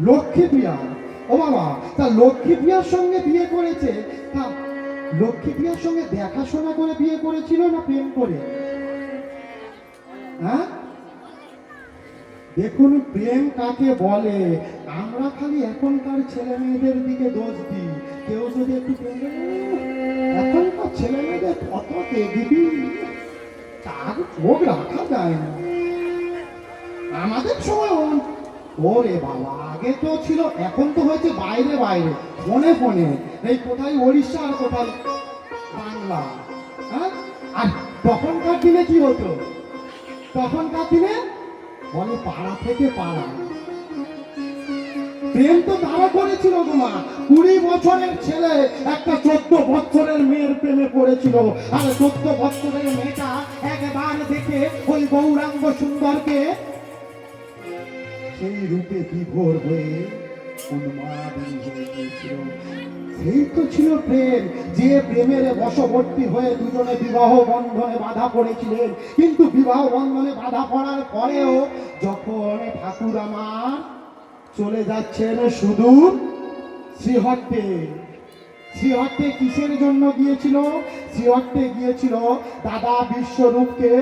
লক্ষ্মী প্রিয়া ও বাবা তা লক্ষ্মী প্রিয়ার সঙ্গে বিয়ে করেছে? তা লক্ষ্মী প্রিয়ার সঙ্গে দেখাশোনা করে বিয়ে করেছিল না প্রেম করে? হ্যাঁ? দেখুন প্রেম কাকে বলে? আমরা খালি এখনকার ছেলে মেয়েদের দিকে দোষ দিই। কেউ যদি একটু প্রেম করে, "উহ, এখনকার ছেলে মেয়েদের কত দিবি? তার চোখ রাখা যায় না। আমাদের সময় ওরে বাবা। আগে তো ছিল, এখন তো হয়েছে বাইরে বাইরে। ফোনে ফোনে এই কোথায়? ওড়িশা আর কোথায়? বাংলা। হ্যাঁ? আর তখনকার দিনে কি হতো? তখনকার দিনে বলে পাড়া থেকে পাড়া। প্রেম তো তারা করেছিল তোমা কুড়ি বছরের ছেলে একটা চোদ্দ বছরের মেয়ের প্রেমে পড়েছিল। আর চোদ্দ বছরের মেয়েটা একবার দেখে ওই গৌরাঙ্গ সুন্দরকে সেই রূপে বিভোর হয়ে উন্মাদন হয়ে গিয়েছিল? সেই তো ছিল প্রেম। যে প্রেমের বশবর্তী হয়ে দুজনে বিবাহ বন্ধনে বাধা পড়েছিলেন। কিন্তু বিবাহ বন্ধনে বাধা পড়ার পরেও যখন ঠাকুর আমার চলে যাচ্ছেন সুদূর শ্রীহট্টে শ্রীহট্টে কিসের জন্য গিয়েছিল? শ্রীহট্টে গিয়েছিল দাদা বিশ্বরূপকে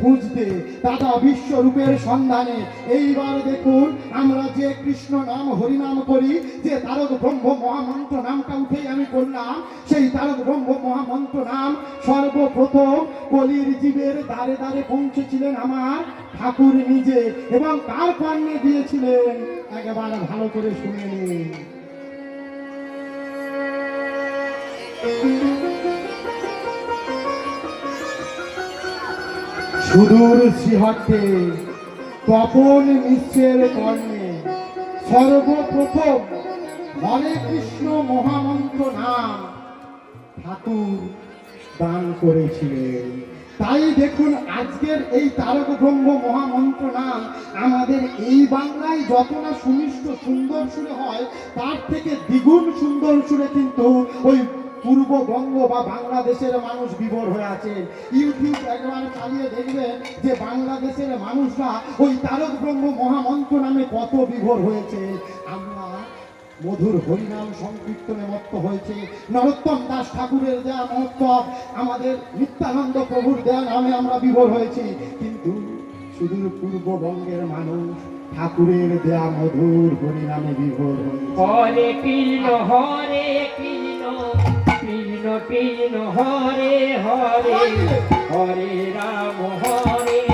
খুঁজতে। দাদা বিশ্বরূপের সন্ধানে। এইবার দেখুন, আমরা যে কৃষ্ণ নাম, হরিনাম করি, যে তারক ব্রহ্ম মহামন্ত্র নামটা উঠেই আমি করলাম সেই তারক ব্রহ্ম মহামন্ত্র নাম সর্বপ্রথম কলির জীবের দ্বারে দ্বারে পৌঁছেছিলেন আমার ঠাকুর নিজে এবং কার কর্ণে দিয়েছিলেন। একেবারে ভালো করে শুনে নিন। সুদূর শ্রীহট্টে তপন মিশ্রের কর্ণে সর্বপ্রথম হরে কৃষ্ণ মহামন্ত্র নাম ঠাকুর দান করেছিলেন। তাই দেখুন, আজকের এই তারক ব্রহ্ম মহামন্ত্র নাম আমাদের এই বাংলায় যত না সুমিষ্ট সুন্দর সুরে হয়, তার থেকে দ্বিগুণ সুন্দর সুরে কিন্তু ওই পূর্ববঙ্গ বা বাংলাদেশের মানুষ বিভোর হয়ে আছেন। ইউটিউব একবার চালিয়ে দেখবেন যে বাংলাদেশের মানুষরা ওই তারক ব্রহ্ম মহামন্ত্র নামে কত বিভোর হয়েছে। আমরা মধুর হরিনাম সংকীর্তনে মত্ত হয়েছে। নরোত্তম দাস ঠাকুরের দেয়া মহোৎসব, আমাদের নিত্যানন্দ প্রভুর দেয়া নামে আমরা বিভোর হয়েছি। কিন্তু সুদূর পূর্ববঙ্গের মানুষ ঠাকুরের দেয়া মধুর হরিনামে বিভোর হরে কৃষ্ণ হরে কৃষ্ণ কৃষ্ণ হরে হরে হরে রাম হরে।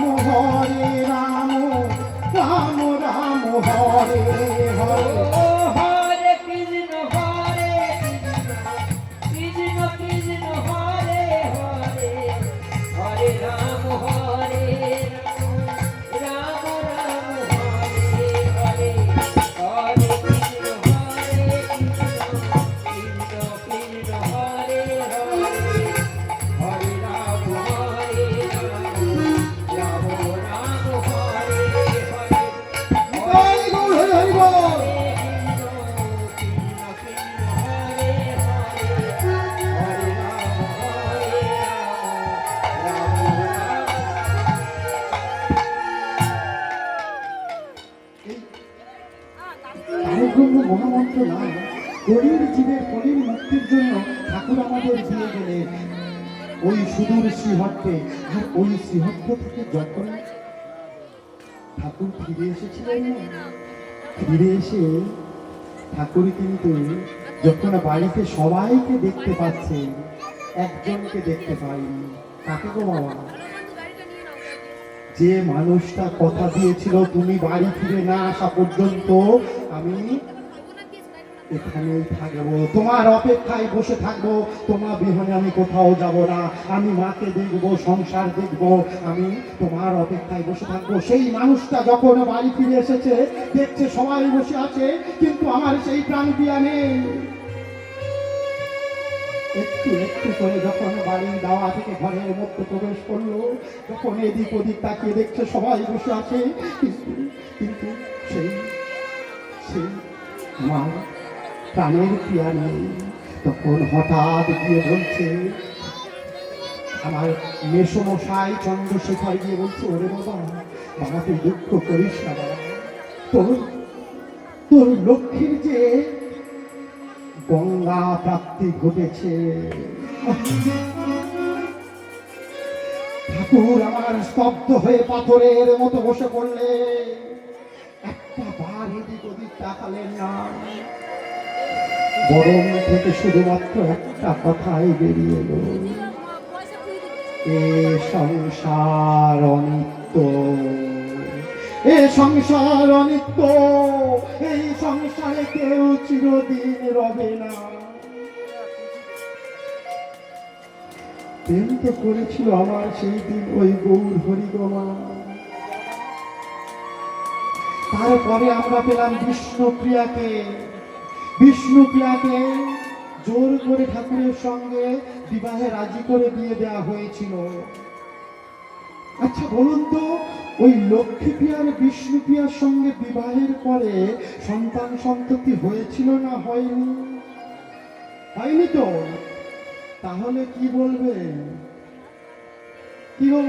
রাম হরে মহামন্ত্র নাম কলির জীবের কলির মুক্তির জন্য ঠাকুর আমাদের দিয়ে গেলেন। ওই সুদূর শ্রীহট্টে। আর ওই শ্রীহট্ট থেকে যখন ঠাকুর ফিরে এসেছিলেন ফিরে এসে ঠাকুর কিন্তু যখন বাড়িতে সবাইকে দেখতে পাচ্ছে একজনকে দেখতে পাইনি। কাকে গো বাবা? যে মানুষটা কথা দিয়েছিল, তুমি বাড়ি ফিরে না আসা পর্যন্ত আমি এখানেই থাকব। তোমার অপেক্ষায় বসে থাকব। তোমার বিহনে আমি কোথাও যাব না। আমি মাকে দেখব, সংসার দেখব। আমি তোমার অপেক্ষায় বসে থাকব। সেই মানুষটা যখন বাড়ি ফিরে এসেছে, দেখছে সবাই বসে আছে, কিন্তু আমার সেই প্রাণ দিয়া নেই। একটু একটু করে যখন বাড়ির দাওয়া থেকে ঘরের মধ্যে প্রবেশ করল, তখন এদিক ওদিক তাকিয়ে দেখছে সবাই বসে আছে। কিন্তু সেই সেই আমার প্রাণের ক্রিয়া নেই। তখন হঠাৎ গিয়ে বলছে, আমার মেসমশাই চন্দ্রশেখর গিয়ে বলছে, ওরে বাবা বাবা তুই দুঃখ করিস বাবা। তোর তোর লক্ষ্মীর যে গঙ্গা প্রাপ্তি ঘটেছে, ঠাকুর আমার স্তব্ধ হয়ে পাথরের মতো বসে পড়লে, একটা বার এদিক ওদিক তাকালেন না গরম থেকে শুধুমাত্র একটা কথাই বেরিয়ে এলো। এ সংসার অনিত্য। এ সংসার অনিত্য। এই সংসারে কেউ চিরদিন রবে না। প্রেম তো করেছিল আমার সেই দিন ওই গৌর হরিগমা। তারপরে আমরা পেলাম বিষ্ণুপ্রিয়াকে। বিষ্ণুপ্রিয়াকে জোর করে ঠাকুরের সঙ্গে বিবাহে রাজি করে দিয়ে দেওয়া হয়েছিল। আচ্ছা বলুন তো, ওই লক্ষ্মীপ্রিয়ার বিষ্ণুপ্রিয়ার সঙ্গে বিবাহের পরে সন্তান সন্ততি হয়েছিল না হয়নি? হয়নি তো? তাহলে কি বলবে কি গো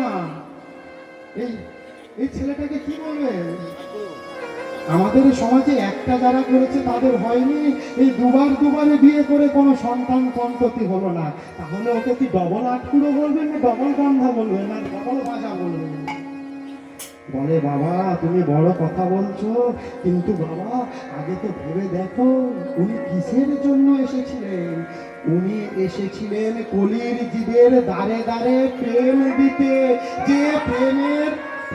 এই এই ছেলেটাকে কি বলবে আমাদের সমাজে একটা যারা করেছে, তাদের হয়নি। এই দুবার দুবারে বিয়ে করে কোনো সন্তান সন্ততি হলো না। তাহলে ওকে কি ডবল আটকুড়ো বলবেন না ডবল গন্ধা বলবেন না ডবল ভাজা বলবেন বলে, বাবা, তুমি বড় কথা বলছো, কিন্তু বাবা, আগে তো ভেবে দেখো, উনি কিসের জন্য এসেছিলেন? উনি এসেছিলেন কলির জীবের দ্বারে দ্বারে প্রেম দিতে। যে প্রেমের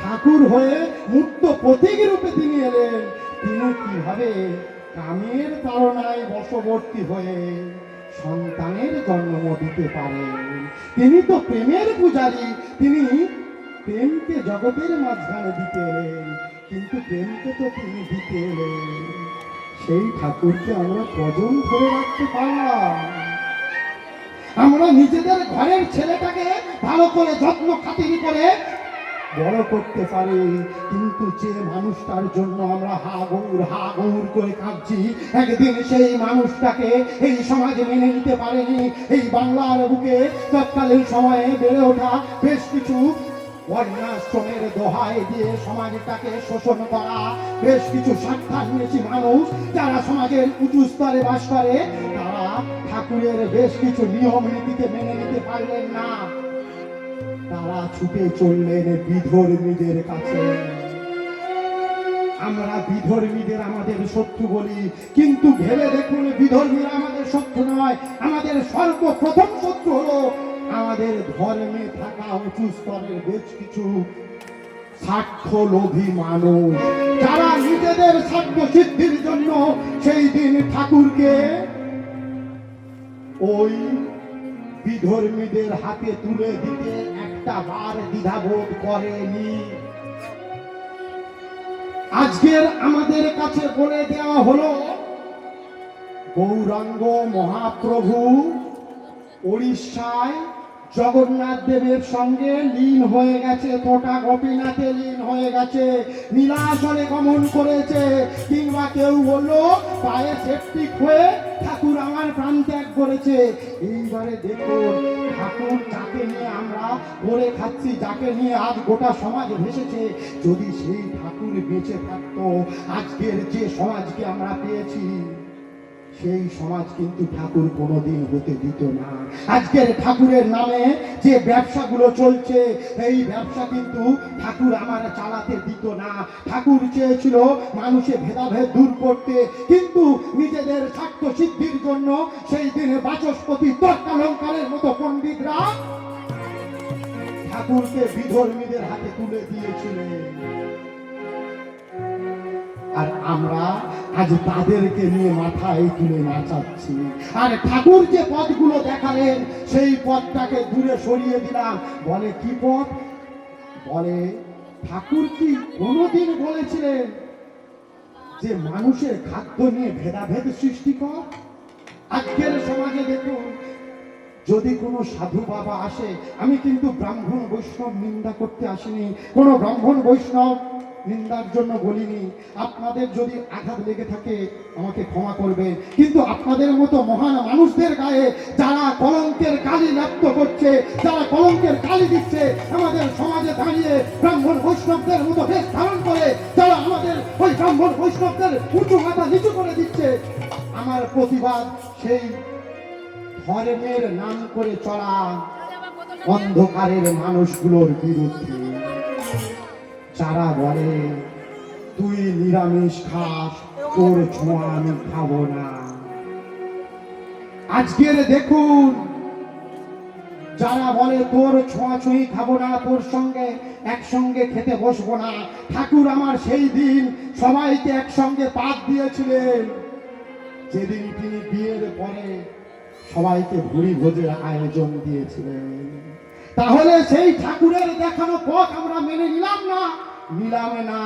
ঠাকুর হয়ে মুক্ত প্রতীক রূপে তিনি এলেন। তিনি কীভাবে কামের তাড়নায় বশবর্তী হয়ে সন্তানের জন্ম দিতে পারেন? তিনি তো প্রেমের পূজারী। তিনি প্রেমকে জগতের মাঝখানে দিতে এলেন। কিন্তু প্রেমকে তো তিনি দিতে এলেন। সেই ঠাকুরকে আমরা কজন ধরে রাখতে পারলাম? আমরা নিজেদের ঘরের ছেলেটাকে ভালো করে যত্ন খাতির করে বড় করতে পারি, কিন্তু যে মানুষটার জন্য আমরা হা গৌর হা গৌর করে কাঁদছি, একদিন সেই মানুষটাকে এই সমাজে মেনে নিতে পারেনি। এই বাংলার বুকে তৎকালীন সময়ে বেড়ে ওঠা বেশ কিছু বন্যাশ্রমের দোহায় দিয়ে সমাজটাকে শোষণ করা, বেশ কিছু স্বার্থান্বেষী মানুষ যারা সমাজের উঁচু স্তরে বাস করে, তারা ঠাকুরের বেশ কিছু নিয়ম নীতিকে মেনে নিতে পারলেন না। তারা ছুটে চললেন বিধর্মীদের কাছে। আমরা বিধর্মীদের আমাদের শত্রু বলি, কিন্তু ভেবে দেখুন বিধর্মীরা আমাদের শত্রু নয়, আমাদের সর্বপ্রথম শত্রু হলো আমাদের ধর্মে থাকা উঁচু স্তরের বেশ কিছু সাক্ষ্য লোভী মানুষ। যারা নিজেদের সাক্ষ্য সিদ্ধির জন্য সেই দিন ঠাকুরকে ওই বিধর্মীদের হাতে তুলে দিতে একটা বার দ্বিধাবোধ করেনি। আজকের আমাদের কাছে বলে দেওয়া হলো, গৌরাঙ্গ মহাপ্রভু উড়িষ্যায় জগন্নাথ দেবের সঙ্গে লীন হয়ে গেছে তোটা গোপীনাথে লীন হয়ে গেছে নীলাচলে গমন করেছে। কিংবা কেউ বলল, পায়ে সেপ্টিক হয়ে ঠাকুর আমার প্রাণ ত্যাগ করেছে। এইবারে দেখুন, ঠাকুর যাকে নিয়ে আমরা করে খাচ্ছি, যাকে নিয়ে আজ গোটা সমাজ ভেসেছে, যদি সেই ঠাকুর বেঁচে থাকতো, আজকের যে সমাজকে আমরা পেয়েছি সেই সমাজ কিন্তু ঠাকুর কোনোদিন হতে দিত না। আজকের ঠাকুরের নামে যে ব্যবসাগুলো চলছে, এই ব্যবসা কিন্তু ঠাকুর আমার চালাতে দিত না। ঠাকুর চেয়েছিল মানুষের ভেদাভেদ দূর করতে, কিন্তু নিজেদের স্বার্থ সিদ্ধির জন্য সেই দিনে বাচস্পতি তর্কালঙ্কারের মতো পণ্ডিতরা ঠাকুরকে বিধর্মীদের হাতে তুলে দিয়েছিলেন। আর আমরা আজ তাদেরকে নিয়ে মাথায় তুলে নাচাচ্ছি। আর ঠাকুর যে পথগুলো দেখালেন, সেই পথটাকে দূরে সরিয়ে দিলাম। বলে কি পথ? বলে, ঠাকুর কি কোনোদিন বলেছিলেন যে মানুষের খাদ্য নিয়ে ভেদাভেদ সৃষ্টি কর? আজকের সমাজে দেখুন, যদি কোনো সাধু বাবা আসে, আমি কিন্তু ব্রাহ্মণ বৈষ্ণব নিন্দা করতে আসিনি। কোনো ব্রাহ্মণ বৈষ্ণব নিন্দার জন্য বলিনি। আপনাদের যদি আঘাত লেগে থাকে আমাকে ক্ষমা করবে কিন্তু আপনাদের মতো মহান মানুষদের গায়ে যারা কলঙ্কের কালি ন্যপ্ত করছে যারা কলঙ্কের কালি দিচ্ছে আমাদের সমাজে দাঁড়িয়ে ব্রাহ্মণ বৈষ্ণবদের মতো বেশ ধারণ করে যারা আমাদের ওই ব্রাহ্মণ বৈষ্ণবদের উঁচু মাথা নিচু করে দিচ্ছে আমার প্রতিবাদ সেই ধর্মের নাম করে চলা অন্ধকারের মানুষগুলোর বিরুদ্ধে। যারা বলে তুই নিরামিষ খাস, তোর ছোঁয়া আমি খাব না। আজকের দেখুন, যারা বলে তোর ছোঁয়াছুঁই খাব না, তোর সঙ্গে একসঙ্গে খেতে বসবো না। ঠাকুর আমার সেই দিন সবাইকে একসঙ্গে পাত দিয়েছিলেন। যেদিন তিনি বিয়ের পরে সবাইকে ভুড়ি ভোজের আয়োজন দিয়েছিলেন। তাহলে সেই ঠাকুরের দেখানো পথ আমরা মেনে নিলাম না? নিলাম না